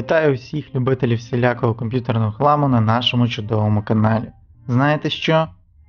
Вітаю всіх любителів всілякого комп'ютерного хламу на нашому чудовому каналі. Знаєте що?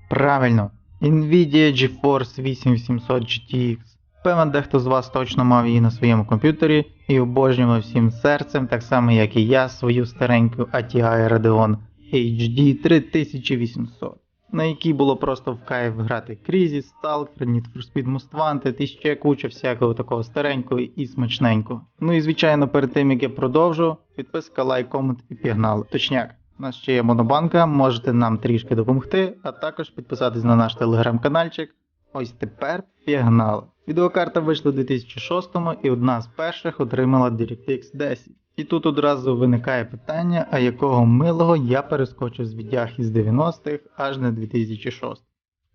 Правильно, Nvidia GeForce 8800 GTX. Певен дехто з вас точно мав її на своєму комп'ютері і обожнював всім серцем, так само як і я, свою стареньку ATI Radeon HD 3800, на якій було просто в кайф грати Crysis, Stalker, Need for Speed Most Wanted і ще куча всякого такого старенького і смачненького. Ну і звичайно, перед тим як я продовжу, підписка, лайк, комент і пігнали. Точняк. У нас ще є монобанка, можете нам трішки допомогти, а також підписатись на наш телеграм-канальчик. Ось тепер пігнали. Відеокарта вийшла у 2006 і одна з перших отримала DirectX 10. І тут одразу виникає питання, а якого милого я перескочив з віддяг із 90-х аж на 2006.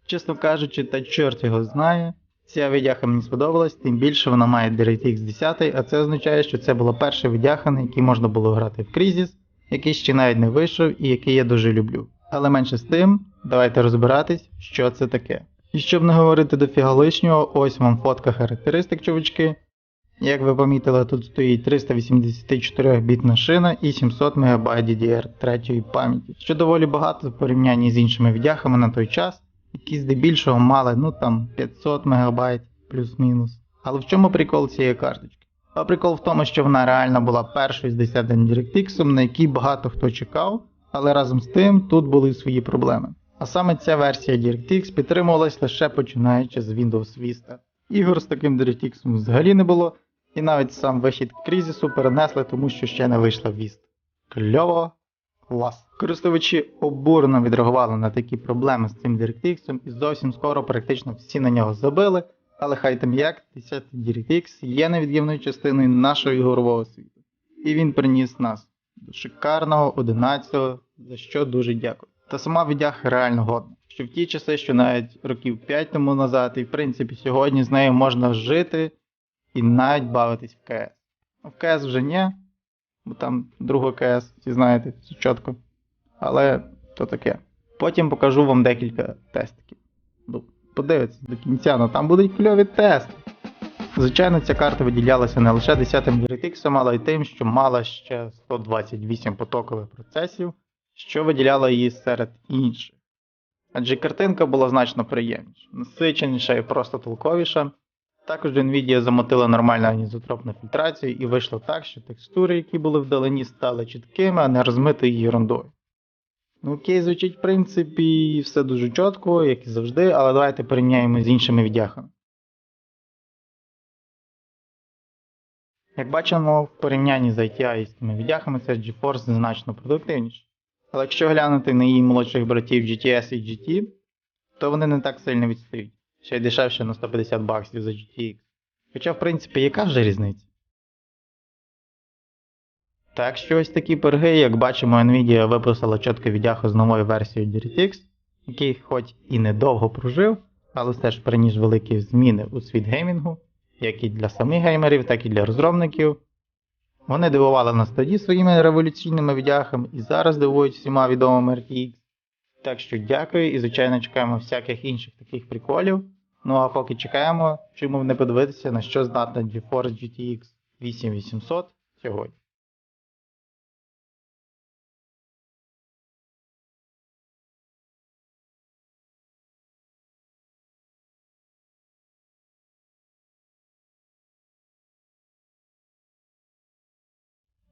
Чесно кажучи, та чорт його знає. Ця віддяха мені сподобалась, тим більше вона має DirectX 10, а це означає, що це була перша віддяха, на якій можна було грати в Crysis, який ще навіть не вийшов і який я дуже люблю. Але менше з тим, давайте розбиратись, що це таке. І щоб не говорити дофіга лишнього, ось вам фотка характеристик, чувачки. Як ви помітили, тут стоїть 384 бітна шина і 700 МБ DDR3 пам'яті, що доволі багато в порівнянні з іншими віддяхами на той час, які здебільшого мали ну там 500 МБ плюс-мінус. Але в чому прикол цієї карточки? А прикол в тому, що вона реально була першою з 10 DirectX, на який багато хто чекав, але разом з тим тут були свої проблеми. А саме ця версія DirectX підтримувалась лише починаючи з Windows Vista. Ігор з таким DirectX взагалі не було, і навіть сам вихід кризису перенесли, тому що ще не вийшла Vista. Кльово, клас. Користувачі обурено відреагували на такі проблеми з цим DirectX і зовсім скоро практично всі на нього забили, але хай там як, 10 DirectX є невід'ємною частиною нашого ігрового світу. І він приніс нас до шикарного 11-го, за що дуже дякую. Та сама віддяга реально годна. Що в ті часи, що навіть років 5 тому назад, і в принципі сьогодні з нею можна жити і навіть бавитись в КС. В КС вже ні, бо там друга КС, всі знаєте, все чітко. Але то таке. Потім покажу вам декілька тестиків. Ну, Подивіться до кінця, ну там будуть кльові тести. Звичайно, ця карта виділялася не лише 10 DirectX, але й тим, що мала ще 128 потокових процесів, що виділяло її серед інших. Адже картинка була значно приємніша, насиченіша і просто толковіша. Також Nvidia замотила нормальну анізотропну фільтрацію і вийшло так, що текстури, які були вдалині, стали чіткими, а не розмитою ерундою. Ну окей, звучить в принципі все дуже чітко, як і завжди, але давайте порівняємо з іншими віддяхами. Як бачимо, в порівнянні з ITI віддяхами це GeForce значно продуктивніше. Але якщо глянути на її молодших братів GTS і GT, то вони не так сильно відстають, ще й дешевше на 150 баксів за GTX. Хоча, в принципі, яка вже різниця? Так що ось такі перги, як бачимо, Nvidia випустила чітко віддяху з новою версією DirectX, який хоч і недовго прожив, але все ж приніс великі зміни у світ геймінгу, як і для самих геймерів, так і для розробників. Вони дивували нас тоді своїми революційними віддяхами і зараз дивують всіма відомими RTX. Так що дякую і, звичайно, чекаємо всяких інших таких приколів. Ну а поки чекаємо, чому не подивитися, на що здатна GeForce GTX 8800 сьогодні.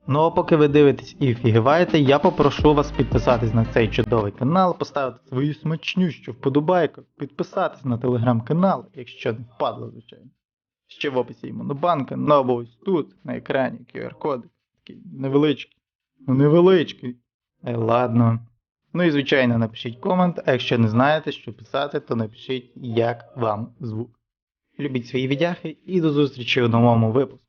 Ну а поки ви дивитесь і фігіваєте, я попрошу вас підписатись на цей чудовий канал, поставити свою смачнющу вподобайку, підписатись на телеграм-канал, якщо не впадло, звичайно. Ще в описі є монобанка, ну або ось тут, на екрані, QR-кодик. Такий невеличкий. Ну невеличкий. Ай, ладно. Ну і звичайно напишіть комент, а якщо не знаєте, що писати, то напишіть, як вам звук. Любіть свої відяхи і до зустрічі у новому випуску.